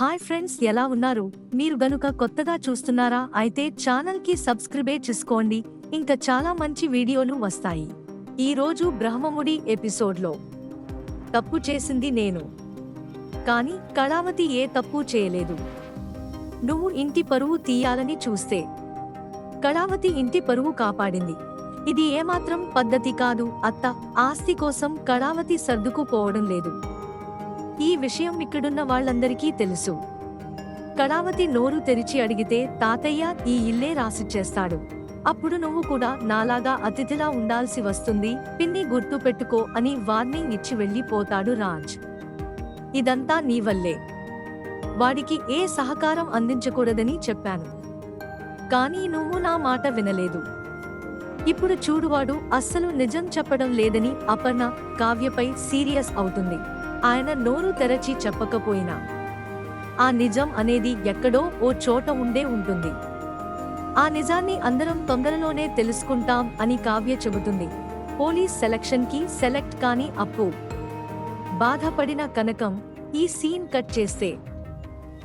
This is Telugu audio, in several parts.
హాయ్ ఫ్రెండ్స్ ఎలా ఉన్నారు? మీరు గనుక కొత్తగా చూస్తున్నారా అయితే ఛానల్కి సబ్స్క్రైబే చేసుకోండి. ఇంకా చాలా మంచి వీడియోలు వస్తాయి. ఈ రోజు బ్రహ్మముడి ఎపిసోడ్లో తప్పు చేసింది నేను. కానీ కళావతి ఏ తప్పు చేయలేదు. నువ్వు ఇంటి పరువు తీయాలని చూస్తే. కళావతి ఇంటి పరువు కాపాడింది. ఇది ఏమాత్రం పద్ధతి కాదు అత్త. ఆస్తి కోసం కళావతి సర్దుకుపోవడం లేదు. ఈ విషయం ఇక్కడున్న వాళ్ళందరికీ తెలుసు. కళావతి నోరు తెరిచి అడిగితే తాతయ్య ఈ ఇల్లే రాసిచ్చేస్తాడు అప్పుడు నువ్వు కూడా నాలాగా అతిథిలా ఉండాల్సి వస్తుంది. పిన్ని గుర్తు పెట్టుకో అని వార్నింగ్ ఇచ్చి వెళ్ళిపోతాడు రాజ్. ఇదంతా నీ వల్లే. వాడికి ఏ సహకారం అందించకూడదని చెప్పాను. కానీ నువ్వు నా మాట వినలేదు. ఇప్పుడు చూడువాడు అస్సలు నిజం చెప్పడం లేదని అపర్ణ కావ్యపై సీరియస్ అవుతుంది. ఆయన నోరు తెరచి చెప్పకపోయినా. ఆ నిజం అనేది ఎక్కడో ఓ చోట ఉండే ఉంటుంది. ఆ నిజాన్ని అందరం తొందరలోనే తెలుసుకుంటాం అని కావ్య చెబుతుంది. పోలీస్ సెలక్షన్కి సెలెక్ట్ కాని అప్పు. బాధపడిన కనకం ఈ సీన్ కట్ చేస్తే.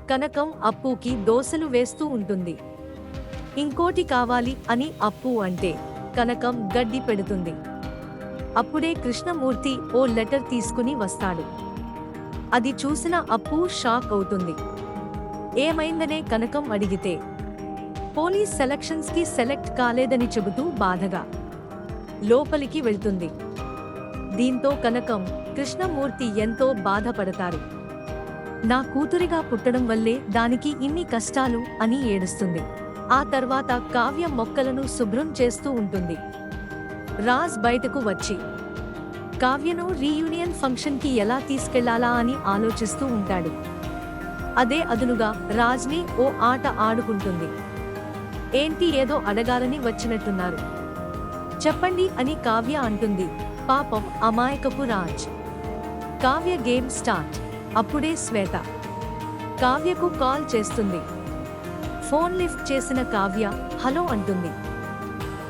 కనకం అప్పుకి దోసలు వేస్తూ ఉంటుంది. ఇంకోటి కావాలి అని అప్పు అంటే కనకం గడ్డి పెడుతుంది. అప్పుడే కృష్ణమూర్తి ఓ లెటర్ తీసుకుని వస్తాడు. అది చూసిన అప్పు షాక్ అవుతుంది. ఏమైందనే కనకం అడిగితే పోలీస్ సెలక్షన్స్కి సెలెక్ట్ కాలేదని చెబుతూ బాధగా లోపలికి వెళ్తుంది. దీంతో కనకం కృష్ణమూర్తి ఎంతో బాధపడతారు. నా కూతురిగా పుట్టడం వల్లే దానికి ఇన్ని కష్టాలు అని ఏడుస్తుంది. ఆ తర్వాత కావ్య మొక్కలను శుభ్రం చేస్తూ ఉంటుంది. రాజ్ బయటకు వచ్చి కావ్యను రీయూనియన్ ఫంక్షన్కి ఎలా తీసుకెళ్ళాలా అని ఆలోచిస్తూ ఉంటాడు. అదే అదునుగా రాజ్ని ఓ ఆట ఆడుకుంటుంది. ఏంటి ఏదో అడగాలని వచ్చినట్టున్నారు. చెప్పండి అని కావ్య అంటుంది. పాపం అమాయకపు రాజ్. Kavya game start. అప్పుడే శ్వేత. కావ్యకు కాల్ చేస్తుంది. ఫోన్ లిఫ్ట్ చేసిన కావ్య హలో అంటుంది.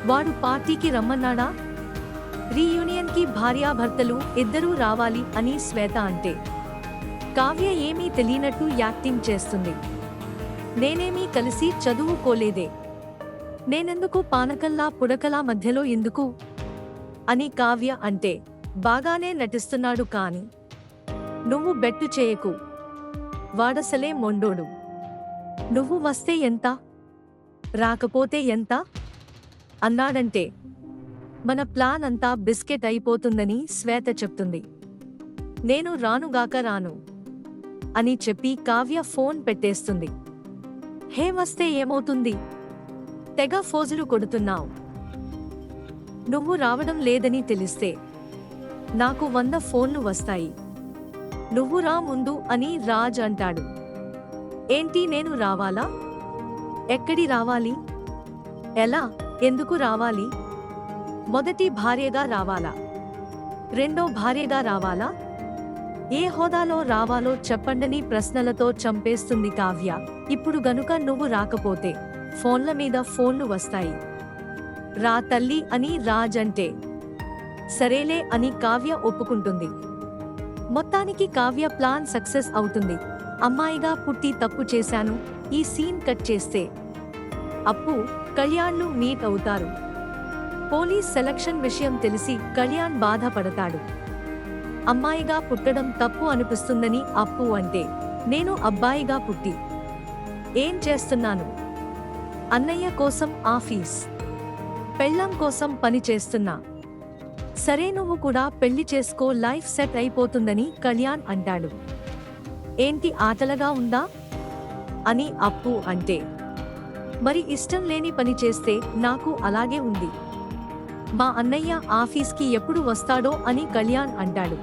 వాడు పార్టీకి రమ్మన్నాడా? రీయూనియన్కి భార్యాభర్తలు ఇద్దరూ రావాలి అని శ్వేత అంటే. కావ్య ఏమీ తెలియనట్టు యాక్టింగ్ చేస్తుంది. నేనేమీ కలిసి చదువుకోలేదే. నేనెందుకు పానకల్లా పుడకలా మధ్యలో ఎందుకు? అని కావ్య అంటే బాగానే నటిస్తున్నాడు కాని. నువ్వు బెట్టు చేయకు. వాడసలే మొండోడు. నువ్వు వస్తే ఎంత? రాకపోతే ఎంత? అన్నాడంటే మన ప్లాన్ అంతా బిస్కెట్ అయిపోతుందని శ్వేత చెప్తుంది. నేను రానుగాక రాను అని చెప్పి కావ్య ఫోన్ పెట్టేస్తుంది. హే వస్తే ఏమవుతుంది? తెగ ఫోజులు కొడుతున్నావు. నువ్వు రావడం లేదని తెలిస్తే నాకు వంద ఫోన్లు వస్తాయి. నువ్వు రా ముందు అని రాజ్ అంటాడు. ఏంటి నేను రావాలా? ఎక్కడి రావాలి? ఎలా? ఎందుకు రావాలి? మొదటి భార్యగా రావాలా? రెండో భార్యగా రావాలా? ఏ హోదాలో రావాలో చెప్పండని ప్రశ్నలతో చంపేస్తుంది కావ్య. ఇప్పుడు గనుక నువ్వు రాకపోతే ఫోన్ల మీద ఫోన్లు వస్తాయి. రా తల్లి అని రాజ్ అంటే సరేలే అని కావ్య ఒప్పుకుంటుంది. మొత్తానికి కావ్య ప్లాన్ సక్సెస్ అవుతుంది. అమ్మాయిగా పుట్టి తప్పు చేశాను ఈ సీన్ కట్ చేస్తే. అప్పు కళ్యాణ్ను మీట్ అవుతారు. పోలీస్ సెలక్షన్ విషయం తెలిసి కళ్యాణ్ బాధపడతాడు. అమ్మాయిగా పుట్టడం తప్పు అనిపిస్తుందని అప్పు అంటే నేను అబ్బాయిగా పుట్టి. ఏం చేస్తున్నాను? అన్నయ్య కోసం ఆఫీస్ పెళ్ళం కోసం పని చేస్తున్నా. సరే నువ్వు కూడా పెళ్ళి చేసుకో లైఫ్ సెట్ అయిపోతుందని కళ్యాణ్ అంటాడు. ఏంటి ఆటలగా ఉందా? అని అప్పు అంటే మరి ఇష్టం లేని పని చేస్తే నాకు అలాగే ఉంది. మా అన్నయ్య ఆఫీస్కి ఎప్పుడు వస్తాడో అని కళ్యాణ్ అంటాడు.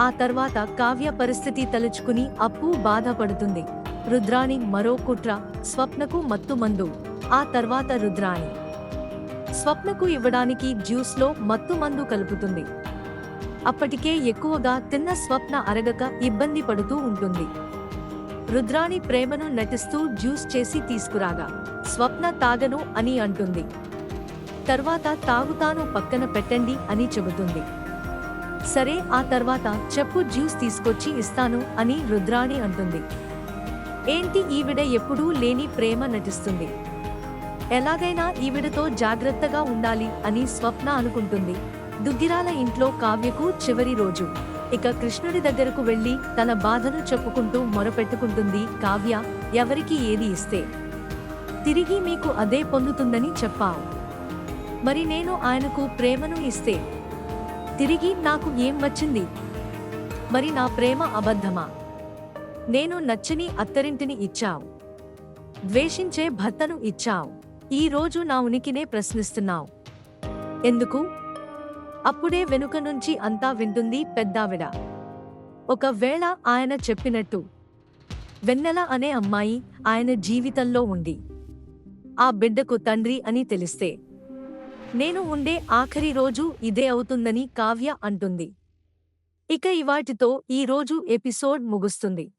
ఆ తర్వాత కావ్య పరిస్థితి తలుచుకుని అప్పు బాధపడుతుంది. రుద్రాణి మరో కుట్ర స్వప్నకు మత్తుమందు ఆ తర్వాత రుద్రాణి. స్వప్నకు ఇవ్వడానికి జ్యూస్లో మత్తుమందు కలుపుతుంది. అప్పటికే ఎక్కువగా తిన్న స్వప్న అరగక ఇబ్బంది పడుతూ ఉంటుంది. రుద్రాణి ప్రేమను నటిస్తూ జ్యూస్ చేసి తీసుకురాగా. స్వప్న తాగను అని అంటుంది. తర్వాత తాగుతాను పక్కన పెట్టండి అని చెబుతుంది. సరే ఆ తర్వాత చెప్పు జ్యూస్ తీసుకొచ్చి ఇస్తాను అని రుద్రాణి అంటుంది. ఏంటి ఈవిడ ఎప్పుడూ లేని ప్రేమ నటిస్తుంది. ఎలాగైనా ఈవిడతో జాగ్రత్తగా ఉండాలి అని స్వప్న అనుకుంటుంది. దుగ్గిరాల ఇంట్లో కావ్యకు చివరి రోజు. ఇక కృష్ణుడి దగ్గరకు వెళ్ళి తన బాధను చెప్పుకుంటూ మొరపెట్టుకుంటుంది కావ్య ఎవరికి ఏది ఇస్తే. తిరిగి మీకు అదే పొందుతుందని చెప్పావు. మరి నేను ఆయనకు ప్రేమను ఇస్తే తిరిగి నాకు ఏం వచ్చింది? మరి నా ప్రేమ అబద్ధమా? నేను నచ్చని అత్తరింటిని ఇచ్చావు. ద్వేషించే భర్తను ఇచ్చావు. ఈ రోజు నా ఉనికినే ప్రశ్నిస్తున్నావు. ఎందుకు? అప్పుడే వెనుక నుంచి అంతా వింటుంది పెద్దావిడ. ఒకవేళ ఆయన చెప్పినట్టు వెన్నెల అనే అమ్మాయి ఆయన జీవితంలో ఉంది. ఆ బిడ్డకు తండ్రి అని తెలిస్తే నేను ఉండే ఆఖరి రోజు ఇదే అవుతుందని కావ్య అంటుంది. ఇక ఇవాటితో ఈ రోజు ఎపిసోడ్ ముగుస్తుంది.